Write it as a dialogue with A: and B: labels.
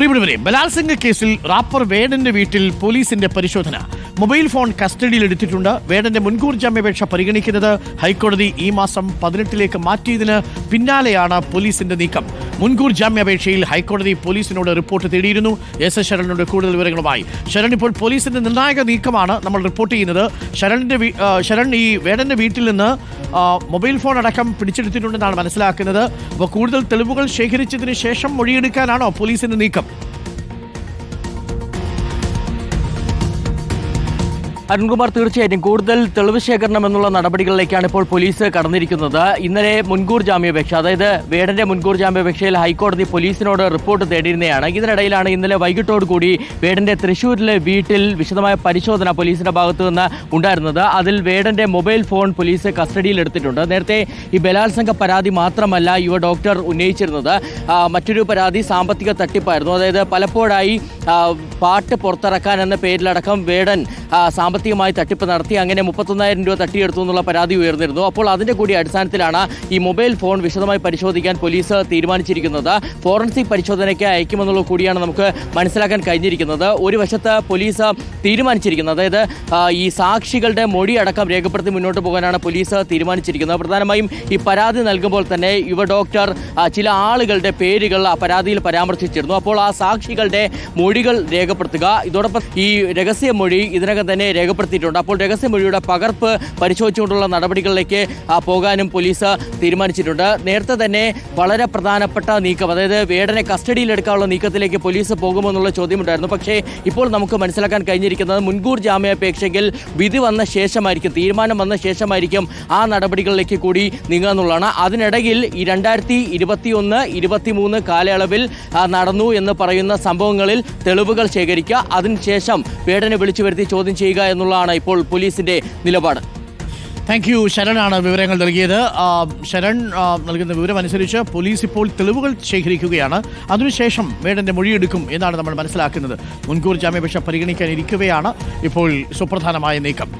A: പ്രിയപ്പെട്ടവരെ ബലാത്സംഗ കേസിൽ റാപ്പർ വേടന്റെ വീട്ടിൽ പോലീസിന്റെ പരിശോധന. മൊബൈൽ ഫോൺ കസ്റ്റഡിയിൽ എടുത്തിട്ടുണ്ട്. വേടന്റെ മുൻകൂർ ജാമ്യാപേക്ഷ പരിഗണിക്കുന്നത് ഹൈക്കോടതി ഈ മാസം പതിനെട്ടിലേക്ക് മാറ്റിയതിന് പിന്നാലെയാണ് പോലീസിന്റെ നീക്കം. മുൻകൂർ ജാമ്യാപേക്ഷയിൽ ഹൈക്കോടതി പോലീസിനോട് റിപ്പോർട്ട് തേടിയിരുന്നു. എസ് എസ് ശരണിനോട് കൂടുതൽ വിവരങ്ങളുമായി. ശരൺ ഇപ്പോൾ പോലീസിന്റെ നിർണായക നീക്കമാണ് നമ്മൾ റിപ്പോർട്ട് ചെയ്യുന്നത്. ശരണിന്റെ ശരൺ ഈ വേടന്റെ വീട്ടിൽ നിന്ന് മൊബൈൽ ഫോൺ അടക്കം പിടിച്ചെടുത്തിട്ടുണ്ടെന്നാണ് മനസ്സിലാക്കുന്നത്. അപ്പോൾ കൂടുതൽ തെളിവുകൾ ശേഖരിച്ചതിന് ശേഷം മൊഴിയെടുക്കാനാണോ പോലീസിന്റെ നീക്കം?
B: അരുൺകുമാർ തീർച്ചയായിട്ടും കൂടുതൽ തെളിവ് ശേഖരണം എന്നുള്ള നടപടികളിലേക്കാണ് ഇപ്പോൾ പോലീസ് കടന്നിരിക്കുന്നത്. ഇന്നലെ മുൻകൂർ ജാമ്യാപേക്ഷ അതായത് വേടന്റെ മുൻകൂർ ജാമ്യാപേക്ഷയിൽ ഹൈക്കോടതി പോലീസിനോട് റിപ്പോർട്ട് തേടിയിരുന്നതാണ് ഇതിനിടയിലാണ് ഇന്നലെ വൈകിട്ടോട് കൂടി വേടന്റെ തൃശൂരിലെ വീട്ടിൽ വിശദമായ പരിശോധന പോലീസിന്റെ ഭാഗത്തു നിന്ന് ഉണ്ടായിരുന്നത്. അതിൽ വേടന്റെ മൊബൈൽ ഫോൺ പോലീസ് കസ്റ്റഡിയിൽ എടുത്തിട്ടുണ്ട് നേരത്തെ ഈ ബലാത്സംഗ പരാതി മാത്രമല്ല യുവ ഡോക്ടർ ഉന്നയിച്ചിരുന്നത്. മറ്റൊരു പരാതി സാമ്പത്തിക തട്ടിപ്പായിരുന്നു. അതായത് പലപ്പോഴായി പാട്ട് പുറത്തിറക്കാൻ എന്ന പേരിലടക്കം വേടൻ ആ, സാമ്പത്തികമായി തട്ടിപ്പ് നടത്തി അങ്ങനെ മുപ്പത്തൊന്നായിരം രൂപ തട്ടിയെടുത്തു എന്നുള്ള പരാതി ഉയർന്നിരുന്നു. അപ്പോൾ അതിന്റെ കൂടി അടിസ്ഥാനത്തിലാണ് ഈ മൊബൈൽ ഫോൺ വിശദമായി പരിശോധിക്കാൻ പോലീസ് തീരുമാനിച്ചിരിക്കുന്നത്. ഫോറൻസിക് പരിശോധനയ്ക്ക് അയക്കുമെന്നുള്ള കൂടിയാണ് നമുക്ക് മനസ്സിലാക്കാൻ കഴിഞ്ഞിരിക്കുന്നത്. ഒരു വശത്ത് പോലീസ് തീരുമാനിച്ചിരിക്കുന്നത്. അതായത് ഈ സാക്ഷികളുടെ മൊഴി അടക്കം രേഖപ്പെടുത്തി മുന്നോട്ട് പോകാനാണ് പോലീസ് തീരുമാനിച്ചിരിക്കുന്നത്. പ്രധാനമായും ഈ പരാതി നൽകുമ്പോൾ തന്നെ യുവ ഡോക്ടർ ചില ആളുകളുടെ പേരുകൾ ആ പരാതിയിൽ പരാമർശിച്ചിരുന്നു. അപ്പോൾ ആ സാക്ഷികളുടെ മൊഴികൾ രേഖപ്പെടുത്തുക. ഇതോടൊപ്പം ഈ രഹസ്യ മൊഴി ഇതിനകം തന്നെ രേഖപ്പെടുത്തിയിട്ടുണ്ട്. അപ്പോൾ രഹസ്യമൊഴിയുടെ പകർപ്പ് പരിശോധിച്ചുകൊണ്ടുള്ള നടപടികളിലേക്ക് പോകാനും പോലീസ് തീരുമാനിച്ചിട്ടുണ്ട്. നേരത്തെ തന്നെ വളരെ പ്രധാനപ്പെട്ട നീക്കം അതായത് വേടനെ കസ്റ്റഡിയിലെടുക്കാനുള്ള നീക്കത്തിലേക്ക് പോലീസ് പോകുമെന്നുള്ള ചോദ്യമുണ്ടായിരുന്നു. പക്ഷേ ഇപ്പോൾ നമുക്ക് മനസ്സിലാക്കാൻ കഴിഞ്ഞിരിക്കുന്നത് മുൻകൂർ ജാമ്യാപേക്ഷയിൽ വിധി വന്ന ശേഷമായിരിക്കും തീരുമാനം വന്ന ശേഷമായിരിക്കും ആ നടപടികളിലേക്ക് കൂടി നീങ്ങുക എന്നുള്ളതാണ്. അതിനിടയിൽ ഈ രണ്ടായിരത്തി ഇരുപത്തിയൊന്ന് ഇരുപത്തിമൂന്ന് കാലയളവിൽ നടന്നു എന്ന് പറയുന്ന സംഭവങ്ങളിൽ തെളിവുകൾ ശേഖരിക്കുക അതിനുശേഷം വേടനെ വിളിച്ചു വരുത്തി ചോദ്യം ചെയ്യുക എന്നുള്ളതാണ് ഇപ്പോൾ പോലീസിന്റെ നിലപാട്.
A: താങ്ക് യു ശരണാണ് വിവരങ്ങൾ നൽകിയത്. ശരൺ നൽകുന്ന വിവരം അനുസരിച്ച് പോലീസ് ഇപ്പോൾ തെളിവുകൾ ശേഖരിക്കുകയാണ്. അതിനുശേഷം വേടന്റെ മൊഴിയെടുക്കും എന്നാണ് നമ്മൾ മനസ്സിലാക്കുന്നത്. മുൻകൂർ ജാമ്യാപേക്ഷ പരിഗണിക്കാനിരിക്കുകയാണ് ഇപ്പോൾ സുപ്രധാനമായ നീക്കം.